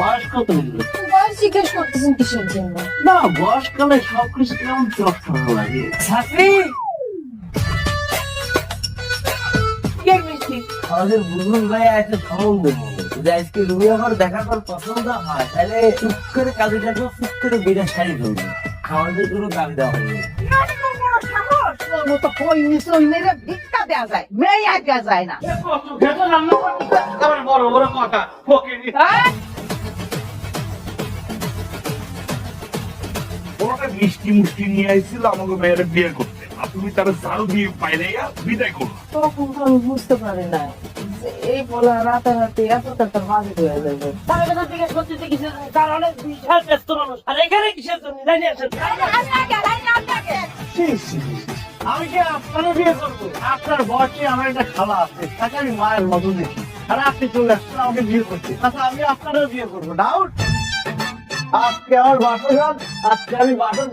বয়স কত হইল বয়স জিজ্ঞেস করতেছেন কিসের জন্য? না বয়সকালে সবকিছু কেমন চটফট লাগে ছাত্রী! আমাদের বুঝুন ভাই একটা সম্বন্ধ নিয়ে আজকে রুমি আমার দেখার পর পছন্দ হয়। তাহলে চুপ করে কাজে কাজটাকে চুপ করে বিনা শাড়ি ধরবে আমাদের কোনো দাবি দেওয়া হয়নি। মতো কই মিশ্র মেরে ভিক্ষা দেওয়া যায়। মেয়ে আর যায় না। বড় বড় কথা ওরা মিষ্টি মুষ্টি নিয়ে আইছিল আমাকে মেয়ের বিয়ে করতে। আর তুমি তারা ঝাড়ু দিয়ে পাইলে বিদায় করো। তখন তো আমি বুঝতে পারি না এই বলা রাতারাতি এত টাকা বাজে হয়ে যাবে। তার কথা জিজ্ঞেস করতে কিছু কারণে বিশাল ব্যস্ত মানুষ। আর এখানে কিসের জন্য? জানি আছেন আমি কি আপনারও বিয়ে করব? আপনার বয়সে আমার একটা খালা আছে তাকে আমি মায়ের মতো দেখি। আর আপনি চলে আসছেন আমাকে বিয়ে করতে। আচ্ছা আমি আপনারও বিয়ে করব। ডাউট? আজকে আমার বাসন আজকে আমি বাসন